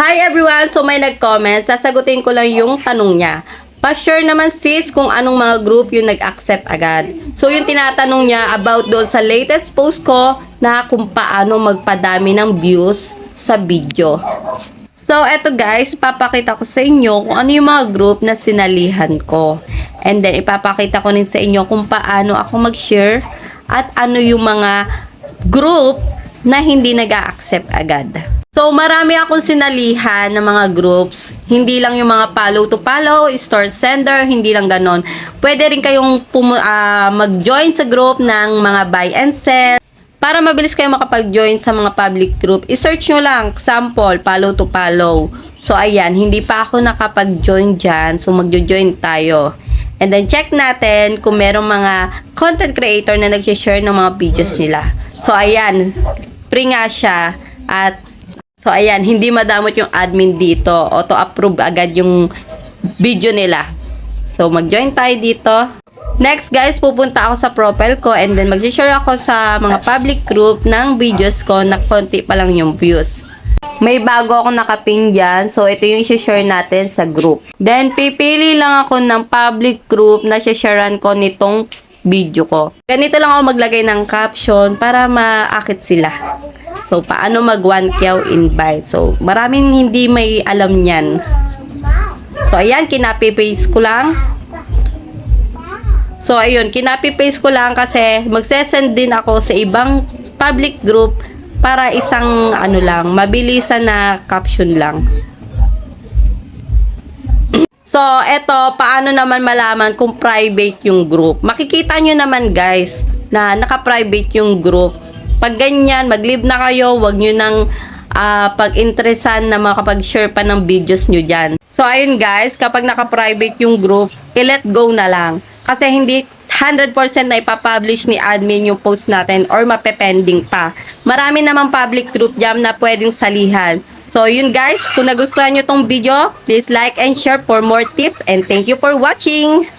Hi everyone! So may nag-comment, sasagutin ko lang yung tanong niya. Pa-sure naman sis kung anong mga group yung nag-accept agad. So yung tinatanong niya about doon sa latest post ko na kung paano magpadami ng views sa video. So eto guys, papakita ko sa inyo kung ano yung mga group na sinalihan ko. And then ipapakita ko rin sa inyo kung paano ako mag-share at ano yung mga group na hindi nag-accept agad. So, marami akong sinalihan ng mga groups. Hindi lang yung mga follow to follow, store sender, hindi lang ganon. Pwede rin kayong ah, mag-join sa group ng mga buy and sell. Para mabilis kayo makapag-join sa mga public group, i-search nyo lang, sample, follow to follow. So, ayan, hindi pa ako nakapag-join dyan. So, magjo-join tayo. And then, check natin kung merong mga content creator na nag-share ng mga videos nila. So, ayan, free nga siya. At So, ayan, hindi madamot yung admin dito. Auto-approve agad yung video nila. So, mag-join tayo dito. Next, guys, pupunta ako sa profile ko and then mag-share ako sa mga public group ng videos ko na konti pa lang yung views. May bago ako nakapin dyan. So, ito yung share natin sa group. Then, pipili lang ako ng public group na sharean ko nitong video ko. Ganito lang ako maglagay ng caption para maakit sila. So, paano mag one kyaw invite. So, maraming hindi may alam niyan. So, ayan, kinapi-paste ko lang. So, ayun, kinapi-paste ko lang kasi magsesend din ako sa ibang public group para isang, ano lang, mabilisan na caption lang. So, eto, paano naman malaman kung private yung group? Makikita nyo naman guys, na naka-private yung group. Pag ganyan, mag-leave na kayo, wag nyo nang ah, pag-interesan na makapag-share pa ng videos nyo dyan. So, ayun guys, kapag naka-private yung group, i-let go na lang. Kasi hindi 100% na ipapublish ni admin yung post natin or mapepending pa. Marami namang public group jam na pwedeng salihan. So, yun guys, kung nagustuhan nyo tong video, please like and share for more tips and thank you for watching!